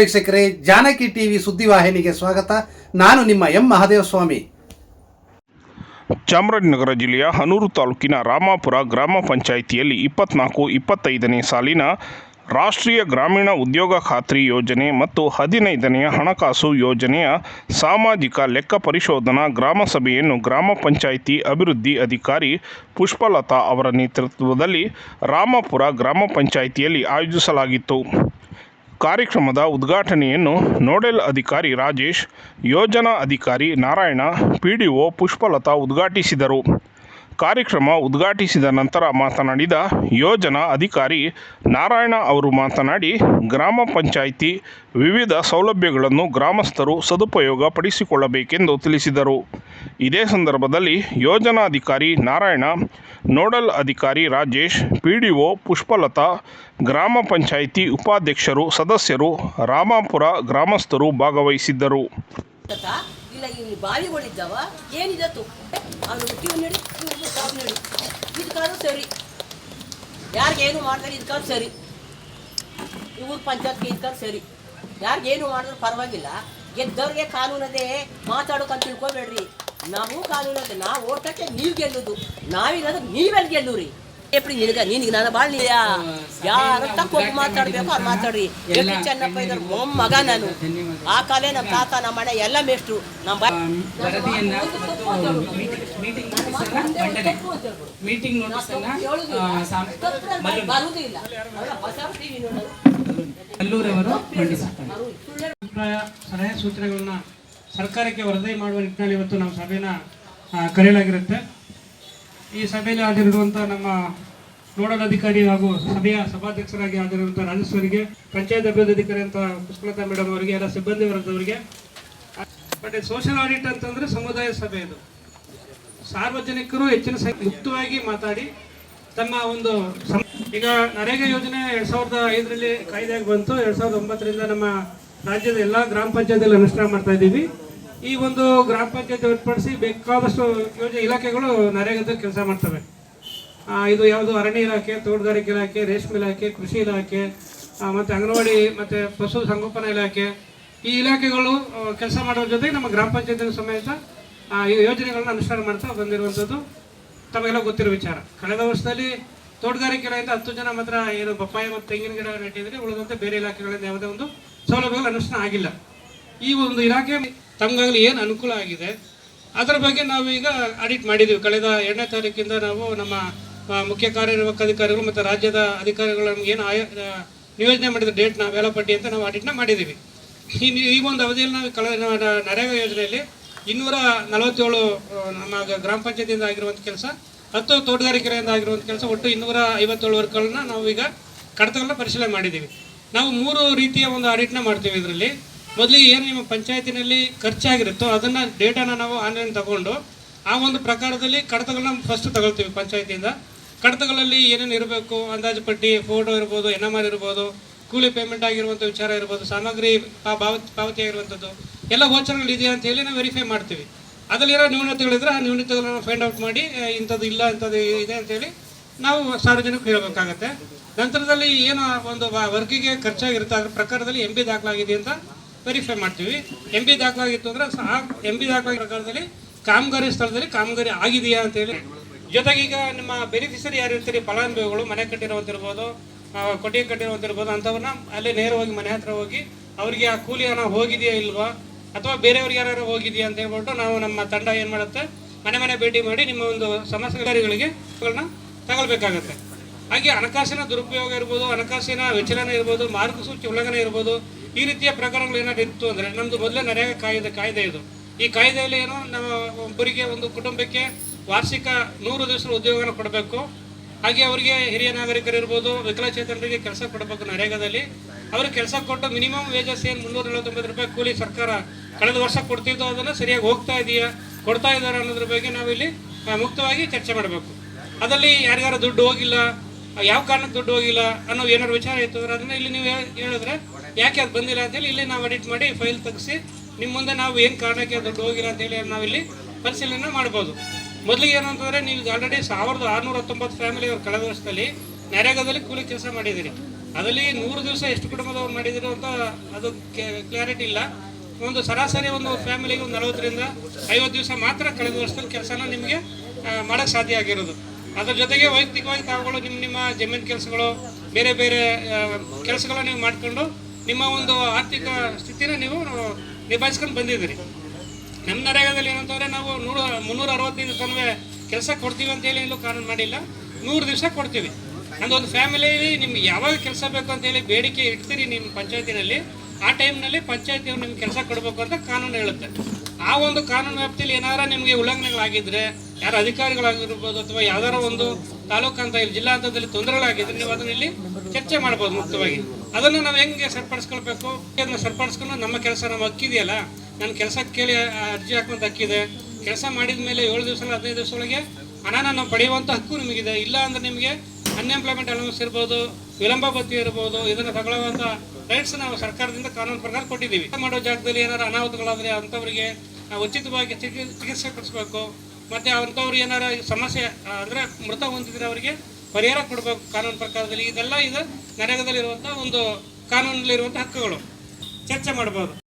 ವೀಕ್ಷಕರೇ, ಜಾನಕಿ ಟಿವಿ ಸುದ್ದಿವಾಹಿನಿಗೆ ಸ್ವಾಗತ. ನಾನು ನಿಮ್ಮ ಎಂ ಮಹಾದೇವಸ್ವಾಮಿ. ಚಾಮರಾಜನಗರ ಜಿಲ್ಲೆಯ ಹನೂರು ತಾಲೂಕಿನ ರಾಮಾಪುರ ಗ್ರಾಮ ಪಂಚಾಯಿತಿಯಲ್ಲಿ ಇಪ್ಪತ್ನಾಲ್ಕು, ಇಪ್ಪತ್ತೈದನೇ ಸಾಲಿನ ರಾಷ್ಟ್ರೀಯ ಗ್ರಾಮೀಣ ಉದ್ಯೋಗ ಖಾತ್ರಿ ಯೋಜನೆ ಮತ್ತು ಹದಿನೈದನೆಯ ಹಣಕಾಸು ಯೋಜನೆಯ ಸಾಮಾಜಿಕ ಲೆಕ್ಕ ಪರಿಶೋಧನಾ ಗ್ರಾಮ ಸಭೆಯನ್ನು ಗ್ರಾಮ ಪಂಚಾಯಿತಿ ಅಭಿವೃದ್ಧಿ ಅಧಿಕಾರಿ ಪುಷ್ಪಲತಾ ಅವರ ನೇತೃತ್ವದಲ್ಲಿ ರಾಮಪುರ ಗ್ರಾಮ ಪಂಚಾಯಿತಿಯಲ್ಲಿ ಆಯೋಜಿಸಲಾಗಿತ್ತು. ಕಾರ್ಯಕ್ರಮದ ಉದ್ಘಾಟನೆಯನ್ನು ನೋಡೆಲ್ ಅಧಿಕಾರಿ ರಾಜೇಶ್ ಯೋಜನಾ ಅಧಿಕಾರಿ ನಾರಾಯಣ ಪಿಡಿಒ ಪುಷ್ಪಲತಾ ಉದ್ಘಾಟಿಸಿದರು. ಕಾರ್ಯಕ್ರಮ ಉದ್ಘಾಟಿಸಿದ ನಂತರ ಮಾತನಾಡಿದ ಯೋಜನಾ ಅಧಿಕಾರಿ ನಾರಾಯಣ ಅವರು ಮಾತನಾಡಿ, ಗ್ರಾಮ ಪಂಚಾಯಿತಿ ವಿವಿಧ ಸೌಲಭ್ಯಗಳನ್ನು ಗ್ರಾಮಸ್ಥರು ಸದುಪಯೋಗ ಪಡಿಸಿಕೊಳ್ಳಬೇಕೆಂದು ತಿಳಿಸಿದರು. ಇದೇ ಸಂದರ್ಭದಲ್ಲಿ ಯೋಜನಾಧಿಕಾರಿ ನಾರಾಯಣ, ನೋಡಲ್ ಅಧಿಕಾರಿ ರಾಜೇಶ್, ಪಿಡಿಒ ಪುಷ್ಪಲತಾ, ಗ್ರಾಮ ಪಂಚಾಯಿತಿ ಉಪಾಧ್ಯಕ್ಷರು, ಸದಸ್ಯರು ರಾಮಾಪುರ ಗ್ರಾಮಸ್ಥರು ಭಾಗವಹಿಸಿದ್ದರು. ಇಲ್ಲಿ ಬಾವಿಗಳಿದ್ದಾವ ಏನಿದತ್ತು ಅವನು ಹುಟ್ಟಿ ನಡಿ ಇವ್ನಿಗೆ ಸಾವು ನಡಿ. ಇದಕ್ಕಾದ್ರೂ ಸರಿ. ಯಾರಿಗೇನು ಮಾಡಿದ್ರೆ ಇದಕ್ಕಾದ್ರೂ ಸರಿ. ಇವ್ರ ಪಂಚಾಯತ್ಗೆ ಇದಕ್ಕಾದ್ರೂ ಸರಿ. ಯಾರಿಗೇನು ಮಾಡಿದ್ರು ಪರವಾಗಿಲ್ಲ. ಗೆದ್ದವ್ರಿಗೆ ಕಾನೂನದೇ ಮಾತಾಡೋಕಂತ ತಿಳ್ಕೊಬೇಡ್ರಿ. ನಾವು ಕಾನೂನದೇ, ನಾವು ಓಟಕ್ಕೆ ನೀವು ಗೆಲ್ಲುದು. ನಾವಿರೋದು ನೀವೆಲ್ಲಿ ಗೆಲ್ಲುರಿ. ಎಪ್ರಿ ನಿನಗ ನಿನಗೆ ನಾನು ಭಾಳ ಯಾರು ತಪ್ಪು ಮಾತಾಡ್ಬೇಕು ಅವ್ರು ಮಾತಾಡ್ರಿ. ಎಷ್ಟು ಚೆನ್ನಪ್ಪ ಇದ್ರ ಮೊಮ್ಮಗ ನಾನು. ಆ ಕಾಲೇ ನಮ್ಮ ತಾತ ನಮ್ಮ ಅಣ್ಣ ಎಲ್ಲ ಮೇಷ್ಟ್ರು. ನಮ್ಮ ಬಾ ವರದಿಯನ್ನ ಮತ್ತು ಮೀಟಿಂಗ್ ಮೀಟಿಂಗ್ ಮಂಡನೆ. ಬರುವುದಿಲ್ಲ ಮಂಡಿಸುತ್ತಾರೆ. ಅಭಿಪ್ರಾಯ ಸಲಹೆ ಸೂತ್ರಗಳನ್ನ ಸರ್ಕಾರಕ್ಕೆ ವರದಿ ಮಾಡುವ ನಿಟ್ಟಿನಲ್ಲಿ ಇವತ್ತು ನಾವು ಸಭೆನ ಕರೆಯಲಾಗಿರುತ್ತೆ. ಈ ಸಭೆಯಲ್ಲಿ ಹಾಜರಿರುವಂಥ ನಮ್ಮ ನೋಡಲ್ ಅಧಿಕಾರಿ ಹಾಗೂ ಸಭೆಯ ಸಭಾಧ್ಯಕ್ಷರಾಗಿ ಹಾಜರಿರುವಂಥ ರಾಜೇಶ್ವರಿಗೆ ಪಂಚಾಯತ್ ಅಭಿವೃದ್ಧಿ ಅಧಿಕಾರಿ ಅಂತ ಪುಷ್ಪಲತಾ ಮೇಡಮ್ ಅವರಿಗೆ, ಎಲ್ಲ ಸಿಬ್ಬಂದಿ ವರ್ಗದವರಿಗೆ. ಬಟ್ ಸೋಷಿಯಲ್ ಆಡಿಟ್ ಅಂತಂದ್ರೆ ಸಮುದಾಯ ಸಭೆ ಇದು. ಸಾರ್ವಜನಿಕರು ಹೆಚ್ಚಿನ ಸಂಖ್ಯೆ ಮುಕ್ತವಾಗಿ ಮಾತಾಡಿ ತಮ್ಮ ಒಂದು ಈಗ ನರೇಗಾ ಯೋಜನೆ ಎರಡ್ ಸಾವಿರದ ಐದರಲ್ಲಿ ಕಾಯ್ದೆಯಾಗಿ ಬಂತು. ಎರಡ್ ಸಾವಿರದ ಒಂಬತ್ತರಿಂದ ನಮ್ಮ ರಾಜ್ಯದ ಎಲ್ಲಾ ಗ್ರಾಮ ಪಂಚಾಯತಿಯಲ್ಲಿ ಅನುಷ್ಠಾನ ಮಾಡ್ತಾ ಇದ್ದೀವಿ. ಈ ಒಂದು ಗ್ರಾಮ ಪಂಚಾಯತಿ ಹೊರತುಪಡಿಸಿ ಬೇಕಾದಷ್ಟು ಯೋಜನೆ ಇಲಾಖೆಗಳು ನರೇಗಾದಲ್ಲಿ ಕೆಲಸ ಮಾಡ್ತವೆ. ಇದು ಯಾವುದು ಅರಣ್ಯ ಇಲಾಖೆ, ತೋಟಗಾರಿಕೆ ಇಲಾಖೆ, ರೇಷ್ಮೆ ಇಲಾಖೆ, ಕೃಷಿ ಇಲಾಖೆ ಮತ್ತು ಅಂಗನವಾಡಿ, ಮತ್ತು ಪಶು ಸಂಗೋಪನಾ ಇಲಾಖೆ ಈ ಇಲಾಖೆಗಳು ಕೆಲಸ ಮಾಡೋದ್ರ ಜೊತೆಗೆ ನಮ್ಮ ಗ್ರಾಮ ಪಂಚಾಯತ್ ಸಮೇತ ಈ ಯೋಜನೆಗಳನ್ನ ಅನುಷ್ಠಾನ ಮಾಡ್ತಾ ಬಂದಿರುವಂಥದ್ದು ತಮಗೆಲ್ಲ ಗೊತ್ತಿರೋ ವಿಚಾರ. ಕಳೆದ ವರ್ಷದಲ್ಲಿ ತೋಟಗಾರಿಕೆ ಇಲಾಖೆಯಿಂದ ಹತ್ತು ಜನ ಮಾತ್ರ ಏನು ಪಪ್ಪಾಯ ಮತ್ತು ತೆಂಗಿನ ಗಿಡ ನೆಟ್ಟಿದ್ರೆ ಉಳಿದಂತೆ ಬೇರೆ ಇಲಾಖೆಗಳಿಂದ ಯಾವುದೇ ಒಂದು ಸೌಲಭ್ಯಗಳು ಅನುಷ್ಠಾನ ಆಗಿಲ್ಲ. ಈ ಒಂದು ಇಲಾಖೆ ತಮಗಾಗಲಿ ಏನು ಅನುಕೂಲ ಆಗಿದೆ, ಅದರ ಬಗ್ಗೆ ನಾವು ಈಗ ಆಡಿಟ್ ಮಾಡಿದ್ದೀವಿ ಕಳೆದ ಎರಡನೇ ತಾರೀಕಿಂದ ನಾವು ನಮ್ಮ ಮುಖ್ಯ ಕಾರ್ಯನಿರ್ವಾಹಕ ಅಧಿಕಾರಿಗಳು ಮತ್ತು ರಾಜ್ಯದ ಅಧಿಕಾರಿಗಳು ನಮ್ಗೆ ಏನು ಆಯ ನಿಯೋಜನೆ ಮಾಡಿದ ಡೇಟ್ನ ವೇಳಾಪಟ್ಟಿ ಅಂತ ನಾವು ಆಡಿಟ್ನ ಮಾಡಿದ್ದೀವಿ ಈ ಈ ಒಂದು ಅವಧಿಯಲ್ಲಿ ನಾವು ಕಳೆದ ನರೇಗಾ ಯೋಜನೆಯಲ್ಲಿ ಇನ್ನೂರ ನಲವತ್ತೇಳು ನಮ್ಮ ಗ್ರಾಮ ಪಂಚಾಯತಿಯಿಂದ ಆಗಿರುವಂಥ ಕೆಲಸ, ಹತ್ತು ತೋಟಗಾರಿಕೆಯಿಂದ ಆಗಿರುವಂಥ ಕೆಲಸ, ಒಟ್ಟು ಇನ್ನೂರ ಐವತ್ತೇಳು ವರ್ಕ್ಗಳನ್ನ ನಾವು ಈಗ ಕಡತಗಳನ್ನ ಪರಿಶೀಲನೆ ಮಾಡಿದ್ದೀವಿ ನಾವು ಮೂರು ರೀತಿಯ ಒಂದು ಆಡಿಟ್ನ ಮಾಡ್ತೀವಿ ಇದರಲ್ಲಿ. ಮೊದಲಿಗೆ ಏನು ನಿಮ್ಮ ಪಂಚಾಯತಿನಲ್ಲಿ ಖರ್ಚಾಗಿರುತ್ತೋ ಅದನ್ನು ಡೇಟಾನ ನಾವು ಆನ್ಲೈನ್ ತಗೊಂಡು ಆ ಒಂದು ಪ್ರಕಾರದಲ್ಲಿ ಕಡತಗಳನ್ನ ಫಸ್ಟ್ ತಗೊಳ್ತೀವಿ ಪಂಚಾಯತಿಯಿಂದ. ಕಡತಗಳಲ್ಲಿ ಏನೇನು ಇರಬೇಕು? ಅಂದಾಜು ಪಟ್ಟಿ ಫೋಟೋ ಇರ್ಬೋದು ಎನ್ ಎಂ ಆರ್ ಇರ್ಬೋದು, ಕೂಲಿ ಪೇಮೆಂಟ್ ಆಗಿರುವಂಥ ವಿಚಾರ ಇರ್ಬೋದು, ಸಾಮಗ್ರಿ ಪಾವತಿ ಆಗಿರುವಂಥದ್ದು ಎಲ್ಲ ಗೋಚರಗಳು ಇದೆಯಾ ಅಂತ ಹೇಳಿ ನಾವು ವೆರಿಫೈ ಮಾಡ್ತೀವಿ. ಅದರಲ್ಲಿರೋ ನ್ಯೂನತೆಗಳಿದ್ರೆ ಆ ನ್ಯೂನತೆಗಳನ್ನ ಫೈಂಡ್ ಔಟ್ ಮಾಡಿ ಇಂಥದ್ದು ಇಲ್ಲ, ಇಂಥದ್ದು ಇದೆ ಅಂತೇಳಿ ನಾವು ಸಾರ್ವಜನಿಕರು ಹೇಳಬೇಕಾಗತ್ತೆ. ನಂತರದಲ್ಲಿ ಏನು ಒಂದು ವರ್ಗಿಗೆ ಖರ್ಚಾಗಿರುತ್ತೆ, ಅದ್ರ ಪ್ರಕಾರದಲ್ಲಿ ಎಂ ಬಿ ದಾಖಲಾಗಿದೆ ಅಂತ ವೆರಿಫೈ ಮಾಡ್ತೀವಿ. ಎಂ ಬಿ ದಾಖಲಾಗಿತ್ತು ಅಂದ್ರೆ ಆ ಎಂ ಬಿ ದಾಖಲಾಗಿ ಪ್ರಕಾರದಲ್ಲಿ ಕಾಮಗಾರಿ ಸ್ಥಳದಲ್ಲಿ ಕಾಮಗಾರಿ ಆಗಿದೆಯಾ ಅಂತೇಳಿ ಜೊತೆಗೆ ಈಗ ನಿಮ್ಮ ಬೆನಿಫಿಷರಿ ಯಾರು ಇರ್ತೀರಿ? ಫಲಾನುಭವಿಗಳು, ಮನೆ ಕಟ್ಟಿರೋವಂತಿರ್ಬೋದು ಕೊಟ್ಟಿಗೆ ಕಟ್ಟಿರೋವಂತಿರ್ಬೋದು, ಅಂಥವ್ರನ್ನ ಅಲ್ಲೇ ನೇರವಾಗಿ ಮನೆ ಹತ್ರ ಹೋಗಿ ಅವರಿಗೆ ಆ ಕೂಲಿ ಹಣ ಹೋಗಿದೆಯಾ ಇಲ್ವಾ? ಅಥವಾ ಬೇರೆಯವ್ರಿಗೆ ಯಾರು ಹೋಗಿದೆಯಾ ಅಂತ ಹೇಳ್ಬಿಟ್ಟು ನಾವು ನಮ್ಮ ತಂಡ ಏನು ಮಾಡುತ್ತೆ? ಮನೆ ಮನೆ ಭೇಟಿ ಮಾಡಿ ನಿಮ್ಮ ಒಂದು ಸಮಸ್ಯೆಗಳಿಗೆ ತಗೊಳ್ಬೇಕಾಗತ್ತೆ. ಹಾಗೆ ಹಣಕಾಸಿನ ದುರುಪಯೋಗ ಇರ್ಬೋದು, ಹಣಕಾಸಿನ ವಿಚಲನ ಇರ್ಬೋದು, ಮಾರ್ಗಸೂಚಿ ಉಲ್ಲಂಘನೆ ಇರ್ಬೋದು ಈ ರೀತಿಯ ಪ್ರಕರಣಗಳು ಏನಾದ್ರು ಇತ್ತು ಅಂದರೆ ನಮ್ಮದು ಮೊದಲೇ ನರೇಗಾ ಕಾಯ್ದೆ ಕಾಯ್ದೆ ಇದು. ಈ ಕಾಯ್ದೆಯಲ್ಲಿ ಏನು ನಮ್ಮ ಒಬ್ಬರಿಗೆ ಒಂದು ಕುಟುಂಬಕ್ಕೆ ವಾರ್ಷಿಕ ನೂರು ದಿವಸ ಉದ್ಯೋಗನ ಕೊಡಬೇಕು. ಹಾಗೆ ಅವರಿಗೆ ಹಿರಿಯ ನಾಗರಿಕರು ಇರ್ಬೋದು ವಿಕಲಚೇತನರಿಗೆ ಕೆಲಸ ಕೊಡಬೇಕು ನರೇಗಾದಲ್ಲಿ. ಅವರು ಕೆಲಸ ಕೊಟ್ಟು ಮಿನಿಮಮ್ ವೇಜಸ್ ಏನು ಮುನ್ನೂರ ನಲವತ್ತೊಂಬತ್ತು ರೂಪಾಯಿ ಕೂಲಿ ಸರ್ಕಾರ ಕಳೆದ ವರ್ಷ ಕೊಡ್ತಿದ್ದೋ ಅದನ್ನು ಸರಿಯಾಗಿ ಹೋಗ್ತಾ ಇದೆಯಾ, ಕೊಡ್ತಾ ಇದ್ದಾರೆ ಅನ್ನೋದ್ರ ಬಗ್ಗೆ ನಾವಿಲ್ಲಿ ಮುಕ್ತವಾಗಿ ಚರ್ಚೆ ಮಾಡಬೇಕು. ಅದರಲ್ಲಿ ಯಾರಿಗಾರ ದುಡ್ಡು ಹೋಗಿಲ್ಲ ಯಾವ ಕಾರಣಕ್ಕೆ ದುಡ್ಡು ಹೋಗಿಲ್ಲ ಅನ್ನೋ ಏನಾದ್ರು ವಿಚಾರ ಇತ್ತು ಅದನ್ನ ಇಲ್ಲಿ ನೀವು ಹೇಳಿದ್ರೆ ಯಾಕೆ ಅದು ಬಂದಿಲ್ಲ ಅಂತೇಳಿ ಇಲ್ಲಿ ನಾವು ಅಡಿಟ್ ಮಾಡಿ ಫೈಲ್ ತೆಗೆಸಿ ನಿಮ್ಮ ಮುಂದೆ ನಾವು ಏನು ಕಾರಣಕ್ಕೆ ದುಡ್ಡು ಹೋಗಿಲ್ಲ ಅಂತೇಳಿ ನಾವಿಲ್ಲಿ ಪರಿಶೀಲನೆ ಮಾಡ್ಬೋದು. ಮೊದಲಿಗೆ ಏನಂತಂದ್ರೆ ನೀವು ಆಲ್ರೆಡಿ ಸಾವಿರದ ಆರುನೂರ ಹತ್ತೊಂಬತ್ತು ಫ್ಯಾಮಿಲಿ ಅವ್ರು ಕಳೆದ ವರ್ಷದಲ್ಲಿ ನರೇಗಾದಲ್ಲಿ ಕೂಲಿ ಕೆಲಸ ಮಾಡಿದ್ದೀರಿ. ಅದರಲ್ಲಿ ನೂರು ದಿವಸ ಎಷ್ಟು ಕುಟುಂಬದವ್ರು ಮಾಡಿದಿರೋ ಅಂತ ಅದು ಕ್ಲಾರಿಟಿ ಇಲ್ಲ. ಒಂದು ಸರಾಸರಿ ಒಂದು ಫ್ಯಾಮಿಲಿಗೆ ಒಂದು ನಲವತ್ತರಿಂದ ಐವತ್ತು ದಿವಸ ಮಾತ್ರ ಕಳೆದ ವರ್ಷದಲ್ಲಿ ಕೆಲಸನ ನಿಮಗೆ ಮಾಡೋಕ್ಕೆ ಸಾಧ್ಯ ಆಗಿರೋದು. ಅದ್ರ ಜೊತೆಗೆ ವೈಯಕ್ತಿಕವಾಗಿ ತಾವುಗಳು ನಿಮ್ಮ ನಿಮ್ಮ ಜಮೀನು ಕೆಲಸಗಳು, ಬೇರೆ ಬೇರೆ ಕೆಲಸಗಳನ್ನ ನೀವು ಮಾಡಿಕೊಂಡು ನಿಮ್ಮ ಒಂದು ಆರ್ಥಿಕ ಸ್ಥಿತಿನ ನೀವು ನಿಭಾಯಿಸ್ಕೊಂಡು ಬಂದಿದ್ದೀರಿ. ನಮ್ಮ ನರೇಗಾದಲ್ಲಿ ಏನಂತಂದ್ರೆ ನಾವು ನೂರ, ಮುನ್ನೂರ ಅರವತ್ತೈದು ತನವೇ ಕೆಲಸ ಕೊಡ್ತೀವಿ ಅಂತ ಹೇಳಿ ಕಾನೂನು ಮಾಡಿಲ್ಲ. ನೂರು ದಿವಸ ಕೊಡ್ತೀವಿ. ಒಂದು ಫ್ಯಾಮಿಲಿಯಲ್ಲಿ ನಿಮ್ಗೆ ಯಾವಾಗ ಕೆಲಸ ಬೇಕು ಅಂತ ಹೇಳಿ ಬೇಡಿಕೆ ಇಡ್ತೀರಿ ನಿಮ್ಮ ಪಂಚಾಯತಿನಲ್ಲಿ. ಆ ಟೈಮ್ನಲ್ಲಿ ಪಂಚಾಯತಿಯವ್ರು ನಿಮ್ಗೆ ಕೆಲಸ ಕೊಡಬೇಕು ಅಂತ ಕಾನೂನು ಹೇಳುತ್ತೆ. ಆ ಒಂದು ಕಾನೂನು ವ್ಯಾಪ್ತಿಯಲ್ಲಿ ಏನಾರ ನಿಮಗೆ ಉಲ್ಲಂಘನೆಗಳಾಗಿದ್ರೆ ಯಾರು ಅಧಿಕಾರಿಗಳಾಗಿರ್ಬೋದು ಅಥವಾ ಯಾವ್ದಾರ ಒಂದು ತಾಲೂಕು ಅಂತ ಇಲ್ಲಿ, ಜಿಲ್ಲಾ ಹಂತದಲ್ಲಿ ತೊಂದರೆಗಳಾಗಿದ್ರೆ ನೀವು ಅದನ್ನ ಇಲ್ಲಿ ಚರ್ಚೆ ಮಾಡ್ಬೋದು ಮುಕ್ತವಾಗಿ. ಅದನ್ನು ನಾವು ಹೆಂಗೆ ಸರಿಪಡಿಸ್ಕೊಳ್ಬೇಕು? ಅದನ್ನ ಸರಿಪಡಿಸ್ಕೊಂಡು ನಮ್ಮ ಕೆಲಸ ನಮ್ಮ ಹಕ್ಕಿದೆಯಲ್ಲ ನನ್ನ ಕೆಲಸ ಕೇಳಿ ಅರ್ಜಿ ಹಾಕುವಂತ ಹಕ್ಕಿದೆ ಕೆಲಸ ಮಾಡಿದ ಮೇಲೆ ಏಳು ದಿವಸ ಹದಿನೈದು ದಿವಸ ಒಳಗೆ ಹಣನ ನಾವು ಪಡೆಯುವಂಥ ಹಕ್ಕು ನಿಮಗಿದೆ. ಇಲ್ಲ ಅಂದ್ರೆ ನಿಮಗೆ ಅನ್ಎಂಪ್ಲಾಯ್ಮೆಂಟ್ ಅಲೌನ್ಸ್ ಇರ್ಬೋದು, ವಿಳಂಬ ಭತ್ಯೆ ಇರ್ಬೋದು, ಇದನ್ನು ತಗೊಳ್ಳುವಂಥ ರೈಟ್ಸ್ ನಾವು ಸರ್ಕಾರದಿಂದ ಕಾನೂನು ಪ್ರಕಾರ ಕೊಟ್ಟಿದ್ದೀವಿ. ಮಾಡೋ ಜಾಗದಲ್ಲಿ ಏನಾರು ಅನಾಹುತಗಳಾದರೆ ಅಂಥವ್ರಿಗೆ ಉಚಿತವಾಗಿ ಚಿಕಿ- ಚಿಕಿತ್ಸೆ ಕೊಡಿಸ್ಬೇಕು. ಮತ್ತು ಅಂಥವ್ರು ಏನಾರ ಸಮಸ್ಯೆ ಅಂದ್ರೆ ಮೃತ ಹೊಂದಿದ್ರೆ ಅವರಿಗೆ ಪರಿಹಾರ ಕೊಡಬೇಕು ಕಾನೂನು ಪ್ರಕಾರದಲ್ಲಿ. ಇದೆಲ್ಲ ಇದು ನರೇಗಾದಲ್ಲಿರುವಂಥ ಒಂದು ಕಾನೂನಲ್ಲಿರುವಂಥ ಹಕ್ಕುಗಳು. ಚರ್ಚೆ ಮಾಡ್ಬೋದು.